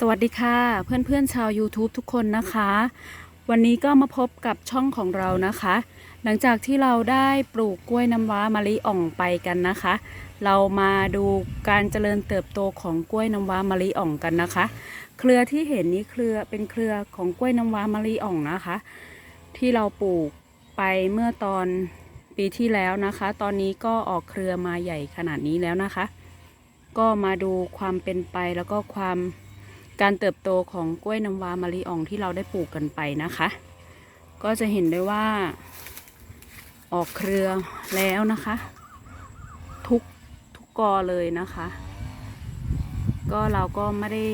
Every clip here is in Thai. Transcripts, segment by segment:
สวัสดีค่ะ เพื่อนๆชาว YouTube ทุกคนนะคะ วันนี้ก็มาพบกับช่องของเรานะคะ หลังจากที่เราได้ปลูกกล้วยน้ำว้ามะลิอ่องไปกันนะคะ เรามาดูการเจริญเติบโตของกล้วยน้ำว้ามะลิอ่องกันนะคะ เครือที่เห็นนี้เครือเป็นเครือของกล้วยน้ำว้ามะลิอ่องนะคะ ที่เราปลูกไปเมื่อตอนปีที่แล้วนะคะ ตอนนี้ก็ออกเครือมาใหญ่ขนาดนี้แล้วนะคะ ก็มาดูความเป็นไปแล้วก็ความ การเติบโตของกล้วยน้ำว้ามะลิอ่องที่เราได้ปลูกกันไปนะคะ ก็จะเห็นได้ว่า ออกเครือแล้วนะคะ ทุกทุกกอเลยนะคะ ก็เราก็ไม่ได้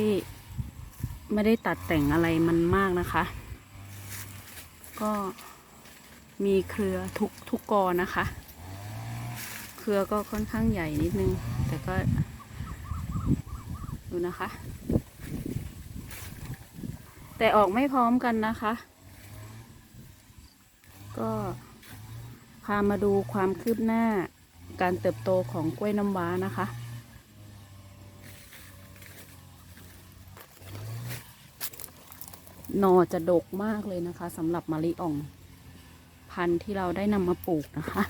ไม่ได้ตัดแต่งอะไรมันมากนะคะ ก็มีเครือทุกทุกกอนะคะ เครือก็ค่อนข้างใหญ่นิดนึง แต่ก็ดูนะคะ แต่ออกไม่พร้อมกันนะคะ ก็พามาดูความคืบหน้าการเติบโตของกล้วยน้ำว้านะคะ หนอจะดกมากเลยนะคะสำหรับมะลิอ่อง พันธุ์ที่เราได้นำมาปลูกนะคะ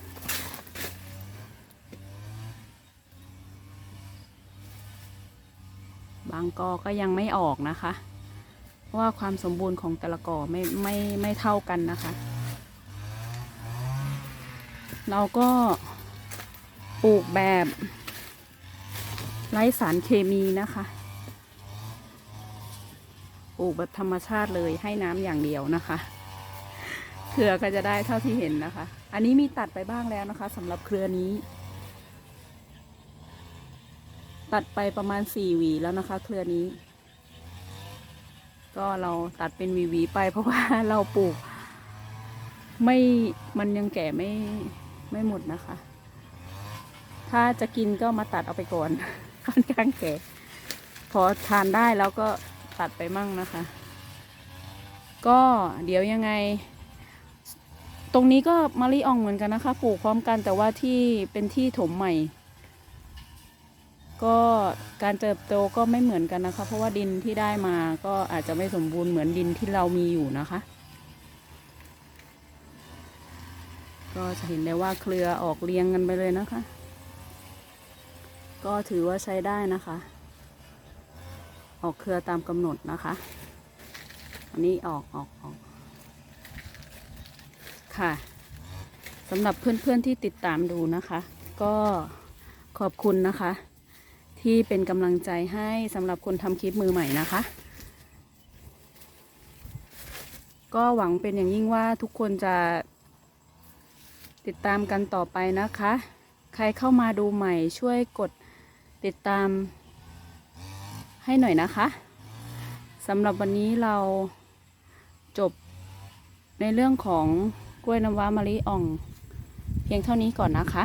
บางกอก็ยังไม่ออกนะคะ ราะว่าความสมบูรณ์ของแต่ละก่อไม่ไม่ไม่เท่ากันนะคะ เราก็ปลูกแบบไร้สารเคมีนะคะ ปลูกแบบธรรมชาติเลยให้น้ำอย่างเดียวนะคะ เครือก็จะได้เท่าที่เห็นนะคะ อันนี้มีตัดไปบ้างแล้วนะคะสำหรับเครือนี้ ตัดไปประมาณสี่หวีแล้วนะคะ เครือนี้ ก็เราตัดเป็นหวีวีๆไป เพราะว่าเราปลูก ไม่มันยังแก่ไม่ไม่หมดนะคะ ถ้าจะกินก็มาตัดเอาไปก่อนค่อนข้างแก่ พอทานได้แล้วก็ตัดไปมั่งนะคะ ก็เดี๋ยวยังไง ตรงนี้ก็มะลิอ่องเหมือนกันนะคะ ปลูกพร้อมกันแต่ว่าที่เป็นที่ถมใหม่ ก็การเติบโตก็ไม่เหมือนกันนะคะ เพราะว่าดินที่ได้มาก็อาจจะไม่สมบูรณ์เหมือนดินที่เรามีอยู่นะคะ ก็จะเห็นได้ว่าเครือออกเรียงกันไปเลยนะคะ ก็ถือว่าใช้ได้นะคะ ออกเครือตามกำหนดนะคะ อันนี้ออกออกออกค่ะสำหรับเพื่อนๆที่ติดตามดูนะคะ ก็ขอบคุณนะคะ ที่เป็นกำลังใจให้สำหรับคนทำคลิปมือใหม่นะคะ ก็หวังเป็นอย่างยิ่งว่าทุกคนจะติดตามกันต่อไปนะคะ ใครเข้ามาดูใหม่ช่วยกดติดตามให้หน่อยนะคะสำหรับวันนี้เราจบในเรื่องของกล้วยน้ำว้ามะลิอ่อง เพียงเท่านี้ก่อนนะคะ